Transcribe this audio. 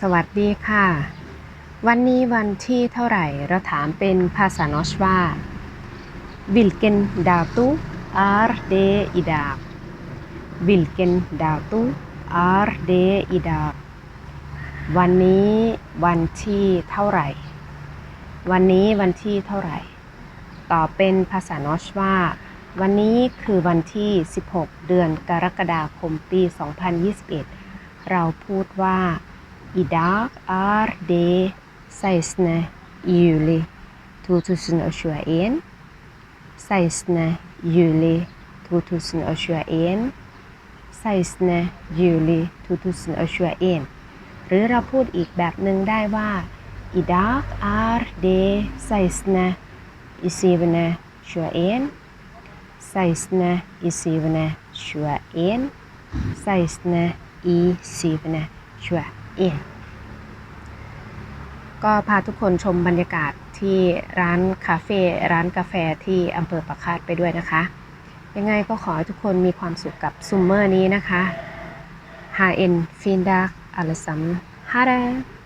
สวัสดีค่ะ วันนี้วันที่เท่าไหร่เราถามเป็นภาษานอชว่า Vilken dato är det idag Vilken dato är det idag วันนี้วันที่เท่าไหร่ วันนี้วันที่เท่าไหร่ตอบเป็นภาษานอชว่า วันนี้คือวันที่ 16 เดือนกรกฎาคมปี 2021 เราพูดว่า Idag är det 16 juli 2021 16 juli 2021 16 juli 2021 หรือเราพูดอีกแบบหนึ่งได้ว่า Idag är det 16 i syvende 21 16 i syvende 21 16 i syvende 21 ก็พาทุกคนชมบรรยากาศที่ร้านคาเฟ่ร้านกาแฟที่อำเภอปะคาดไปด้วยนะคะ ยังไงก็ขอให้ทุกคนมีความสุขกับซุมเมอร์นี้นะคะ h a en fin dag allesammans. Ha det!